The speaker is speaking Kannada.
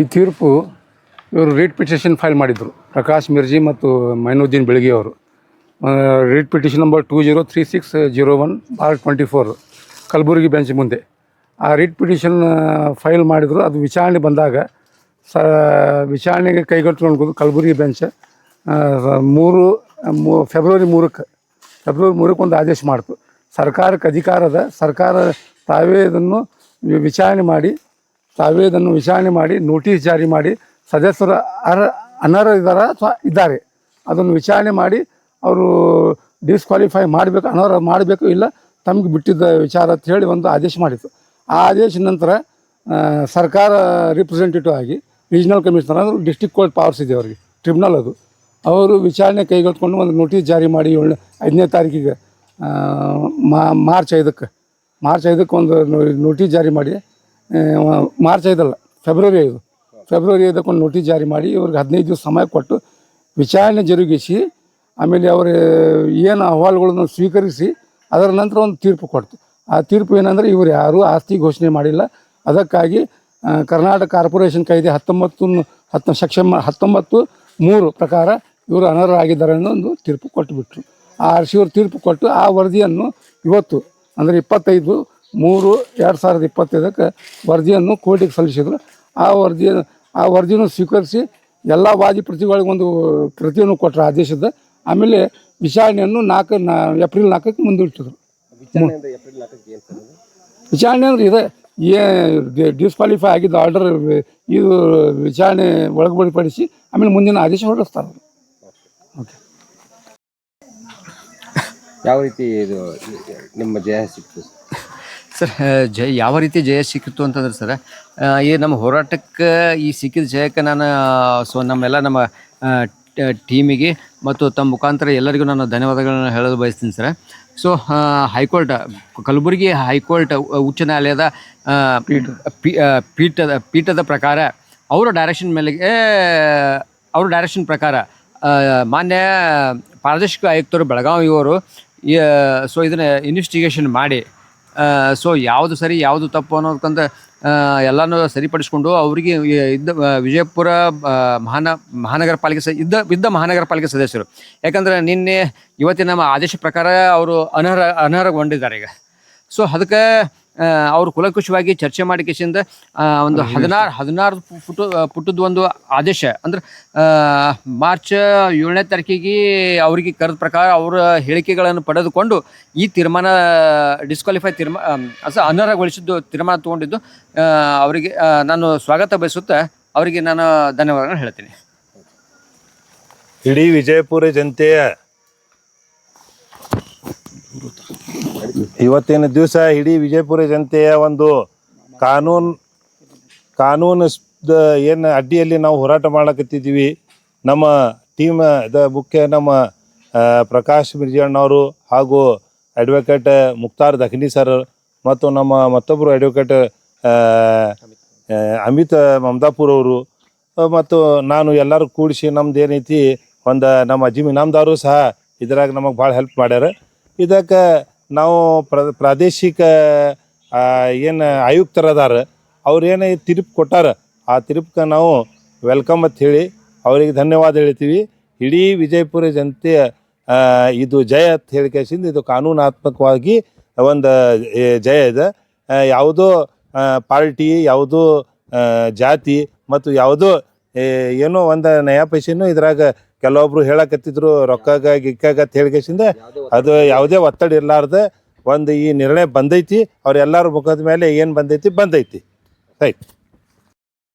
ಈ ತೀರ್ಪು ಇವರು ರೀಟ್ ಪಿಟಿಷನ್ ಫೈಲ್ ಮಾಡಿದರು. ಪ್ರಕಾಶ್ ಮಿರ್ಜಿ ಮತ್ತು ಮೈನುದ್ದೀನ್ ಬೆಳಗಿ ಅವರು. Writ petition number two zero three six zero one bar twenty four Kalaburagi bench ಮುಂದೆ. ಆ ರಿಟ್ ಪಿಟಿಷನ್ ಫೈಲ್ ಮಾಡಿದರು. ಅದು ವಿಚಾರಣೆ ಬಂದಾಗ, ಸ, ವಿಚಾರಣೆಗೆ ಕೈಗೆತ್ತಿಕೊಂಡು ಕಲಬುರಗಿ ಬೆಂಚ್. ಮೂರು ಫೆಬ್ರವರಿ ಮೂರಕ್ಕೆ ಫೆಬ್ರವರಿ ಮೂರಕ್ಕೆ ಒಂದು ಆದೇಶ ಮಾಡ್ತು. ಸರ್ಕಾರಕ್ಕೆ ಅಧಿಕಾರದ, ಸರ್ಕಾರ ತಾವೇ ಇದನ್ನು ವಿಚಾರಣೆ ಮಾಡಿ ತಾವೇ ಇದನ್ನು ವಿಚಾರಣೆ ಮಾಡಿ, ನೋಟಿಸ್ ಜಾರಿ ಮಾಡಿ, ಸದಸ್ಯರ ಅರ, ಅನರ್ಹ ಇದ್ದಾರ ಅಥವಾ ಇದ್ದಾರೆ? ಅದನ್ನು ವಿಚಾರಣೆ ಮಾಡಿ ಅವರು ಡಿಸ್ಕ್ವಾಲಿಫೈ ಮಾಡಬೇಕು, ಅನರ್ಹ ಮಾಡಬೇಕು ಇಲ್ಲ, ತಮಗೆ ಬಿಟ್ಟಿದ್ದ ವಿಚಾರ ಅಂತ ಹೇಳಿ ಒಂದು ಆದೇಶ ಮಾಡಿತ್ತು. ಆ ಆದೇಶ ನಂತರ ಸರ್ಕಾರ ರಿಪ್ರೆಸೆಂಟೇಟಿವ್ ಆಗಿ ರೀಜನಲ್ ಕಮಿಷನರ್ ಅಂದ್ರೆ ಡಿಸ್ಟಿಕ್ ಕೋರ್ಟ್ ಪವರ್ಸ್ ಇದೆ ಅವರಿಗೆ ಟ್ರಿಬ್ಯುನಲ್ ಅದು. ಅವರು ವಿಚಾರಣೆ ಕೈಗೆತ್ಕೊಂಡು ಒಂದು ನೋಟಿಸ್ ಜಾರಿ ಮಾಡಿ ಏಳು ಐದನೇ ತಾರೀಕಿಗೆ ಮಾರ್ಚ್ ಐದಕ್ಕೆ ಮಾರ್ಚ್ ಐದಕ್ಕೆ ಒಂದು ನೋಟಿಸ್ ಜಾರಿ ಮಾಡಿ ಮಾರ್ಚ್ ಐದಲ್ಲ, ಫೆಬ್ರವರಿ ಐದು. ಫೆಬ್ರವರಿ ಐದಕ್ಕೆ ಒಂದು ನೋಟಿಸ್ ಜಾರಿ ಮಾಡಿ ಇವ್ರಿಗೆ ಹದಿನೈದು ದಿವಸ ಸಮಯ ಕೊಟ್ಟು ವಿಚಾರಣೆ ಜರುಗಿಸಿ, ಆಮೇಲೆ ಅವರ ಏನು ಅಹವಾಲುಗಳನ್ನು ಸ್ವೀಕರಿಸಿ, ಅದರ ನಂತರ ಒಂದು ತೀರ್ಪು ಕೊಡ್ತು. ಆ ತೀರ್ಪು ಏನಂದರೆ ಇವರು ಯಾರೂ ಆಸ್ತಿ ಘೋಷಣೆ ಮಾಡಿಲ್ಲ. ಅದಕ್ಕಾಗಿ ಕರ್ನಾಟಕ ಕಾರ್ಪೊರೇಷನ್ ಕಾಯ್ದೆ ಹತ್ತೊಂಬತ್ತು ಹತ್ತು, ಸೆಕ್ಷನ್ ಹತ್ತೊಂಬತ್ತು ಮೂರು ಪ್ರಕಾರ ಇವರು ಅನರ್ಹ ಆಗಿದ್ದಾರೆ ಅನ್ನೋ ಒಂದು ತೀರ್ಪು ಕೊಟ್ಟುಬಿಟ್ರು. ಆ ಇವರು ತೀರ್ಪು ಕೊಟ್ಟು ಆ ವರದಿಯನ್ನು ಇವತ್ತು, ಅಂದರೆ ಇಪ್ಪತ್ತೈದು ಮೂರು ಎರಡು ಸಾವಿರದ ಇಪ್ಪತ್ತೈದಕ್ಕೆ ವರದಿಯನ್ನು ಕೋರ್ಟಿಗೆ ಸಲ್ಲಿಸಿದ್ರು. ಆ ವರದಿ ಆ ವರದಿಯನ್ನು ಸ್ವೀಕರಿಸಿ ಎಲ್ಲ ವಾದಿ ಪ್ರತಿಗಳಿಗೆ ಒಂದು ಪ್ರತಿಯನ್ನು ಕೊಟ್ಟರು ಆದೇಶದ. ಆಮೇಲೆ ವಿಚಾರಣೆಯನ್ನು ನಾಲ್ಕು ನಾ ಏಪ್ರಿಲ್ ನಾಲ್ಕಕ್ಕೆ ಮುಂದೂಡಿಸಿದ್ರು ಏನು ವಿಚಾರಣೆ ಅಂದ್ರೆ ಇದೆ. ಏ ಡಿಸ್ಕ್ವಾಲಿಫೈ ಆಗಿದ್ದ ಆರ್ಡರ್ ಇದು ವಿಚಾರಣೆ ಒಳಪಡಿಸಿ ಆಮೇಲೆ ಮುಂದಿನ ಆದೇಶ ಹೊರಡಿಸ್ತಾರೆ. ಓಕೆ. ಯಾವ ರೀತಿ ಇದು ನಿಮ್ಮ ಜಯ ಸಿಕ್ತು ಸರ್ ಜಯ, ಯಾವ ರೀತಿ ಜಯ ಸಿಕ್ಕಿತ್ತು ಅಂತಂದ್ರೆ ಸರ್ ಈ ನಮ್ಮ ಹೋರಾಟಕ್ಕೆ ಈ ಸಿಕ್ಕಿದ ಜಯಕ್ಕೆ ನಾನು ಸೊ ನಮ್ಮೆಲ್ಲ ನಮ್ಮ ಟೀಮಿಗೆ ಮತ್ತು ತಮ್ಮ ಮುಖಾಂತರ ಎಲ್ಲರಿಗೂ ನಾನು ಧನ್ಯವಾದಗಳನ್ನು ಹೇಳಲು ಬಯಸ್ತೀನಿ sir. So high court, Kalaburagi high court ಉಚ್ಚ ನ್ಯಾಯಾಲಯದ ಪೀಠದ ಪೀಠದ ಪ್ರಕಾರ ಅವರ ಡೈರೆಕ್ಷನ್ ಮೇಲೆ ಅವ್ರ ಡೈರೆಕ್ಷನ್ ಪ್ರಕಾರ ಮಾನ್ಯ ಪ್ರಾದೇಶಿಕ ಆಯುಕ್ತರು ಬೆಳಗಾವಿಯವರು ಸೊ ಇದನ್ನು ಇನ್ವೆಸ್ಟಿಗೇಷನ್ ಮಾಡಿ ಸೊ ಯಾವುದು ಸರಿ, ಯಾವುದು ತಪ್ಪು ಅನ್ನೋದಕ್ಕಂತ ಎಲ್ಲನೂ ಸರಿಪಡಿಸ್ಕೊಂಡು ಅವರಿಗೆ ಇದ್ದ ವಿಜಯಪುರ ಮಹಾನ, ಮಹಾನಗರ ಪಾಲಿಕೆ ಸ ಇದ್ದ ಇದ್ದ ಮಹಾನಗರ ಪಾಲಿಕೆ ಸದಸ್ಯರು. ಯಾಕಂದರೆ ನಿನ್ನೆ ಇವತ್ತಿನ ನಮ್ಮ ಆದೇಶ ಪ್ರಕಾರ ಅವರು ಅನರ್ಹ, ಅನರ್ಹಗೊಂಡಿದ್ದಾರೆ ಈಗ. ಸೊ ಅದಕ್ಕೆ ಅವರು ಕುಲಕುಶವಾಗಿ ಚರ್ಚೆ ಮಾಡಿ ಕೇಸಿಂದ ಆ, ಒಂದು ಹದಿನಾರು ಹದಿನಾರು ಪುಟ ಪುಟದ ಒಂದು ಆದೇಶ. ಅಂದ್ರೆ ಮಾರ್ಚ್ ಏಳನೇ ತಾರೀಕಿಗೆ ಅವರಿಗೆ ಕರೆದ ಪ್ರಕಾರ ಅವರ ಹೇಳಿಕೆಗಳನ್ನು ಪಡೆದುಕೊಂಡು ಈ ತೀರ್ಮಾನ ಡಿಸ್ಕ್ವಾಲಿಫೈ ತೀರ್ಮಾನ ಅಸ ಅನರ್ಹಗೊಳಿಸಿದ್ದು ತೀರ್ಮಾನ ತಗೊಂಡಿದ್ದು ಅವರಿಗೆ ನಾನು ಸ್ವಾಗತ ಬಯಸುತ್ತಾ ಅವರಿಗೆ ನಾನು ಧನ್ಯವಾದಗಳನ್ನು ಹೇಳ್ತೀನಿ. ಇಡೀ ವಿಜಯಪುರ ಜನತೆಯ ಇವತ್ತಿನ ದಿವಸ ಇಡೀ ವಿಜಯಪುರ ಜನತೆಯ ಒಂದು ಕಾನೂನು ಕಾನೂನು ಏನು ಅಡ್ಡಿಯಲ್ಲಿ ನಾವು ಹೋರಾಟ ಮಾಡಕತ್ತಿದ್ದೀವಿ. ನಮ್ಮ ಟೀಮ್ ದ ಮುಖ್ಯ ನಮ್ಮ ಪ್ರಕಾಶ್ ಮಿರ್ಜಣ್ಣವರು ಹಾಗೂ ಅಡ್ವೊಕೇಟ್ ಮುಕ್ತಾರ್ ದಖನಿ ಸರ್ ಮತ್ತು ನಮ್ಮ ಮತ್ತೊಬ್ಬರು ಅಡ್ವೊಕೇಟ್ ಅಮಿತ್ ಮಮದಾಪುರ್ ಅವರು, ಮತ್ತು ನಾನು ಎಲ್ಲರೂ ಕೂಡಿಸಿ ನಮ್ದು ಏನೈತಿ ಒಂದು ನಮ್ಮ ಅಜ್ಜಿ ಇನಾಮ್ದವರು ಸಹ ಇದ್ರಾಗ ನಮಗೆ ಭಾಳ ಹೆಲ್ಪ್ ಮಾಡ್ಯಾರ. ಇದಕ್ಕೆ ನಾವು ಪ್ರ, ಪ್ರಾದೇಶಿಕ ಏನು ಆಯುಕ್ತರದಾರ, ಅವ್ರು ಏನು ತಿರುಪು ಕೊಟ್ಟಾರ, ಆ ತಿರುಪ್ಕ ನಾವು ವೆಲ್ಕಮ್ ಅಂತ ಹೇಳಿ ಅವರಿಗೆ ಧನ್ಯವಾದ ಹೇಳ್ತೀವಿ. ಇಡೀ ವಿಜಯಪುರ ಜನತೆಯ ಇದು ಜಯ ಅಂತ ಹೇಳಿ ಕೇಸಿಂದ ಇದು ಕಾನೂನಾತ್ಮಕವಾಗಿ ಒಂದು ಜಯ ಇದೆ ಯಾವುದೋ ಪಾರ್ಟಿ, ಯಾವುದೋ ಜಾತಿ ಮತ್ತು ಯಾವುದೋ ಏನೋ ಒಂದು ನಯಾ ಪೈಸೆನೂ ಇದ್ರಾಗ ಕೆಲವೊಬ್ರು ಹೇಳಕತ್ತಿದ್ರು ರೊಕ್ಕಾಗ, ಗಿಕ್ಕಾಗ ಅಂತ ಅದು ಯಾವುದೇ ಒತ್ತಡ ಇರಲಾರ್ದೆ ಒಂದು ಈ ನಿರ್ಣಯ ಬಂದೈತಿ. ಅವ್ರೆಲ್ಲರ ಮುಖದ ಮೇಲೆ ಏನು ಬಂದೈತಿ ಬಂದೈತಿ. ರೈಟ್.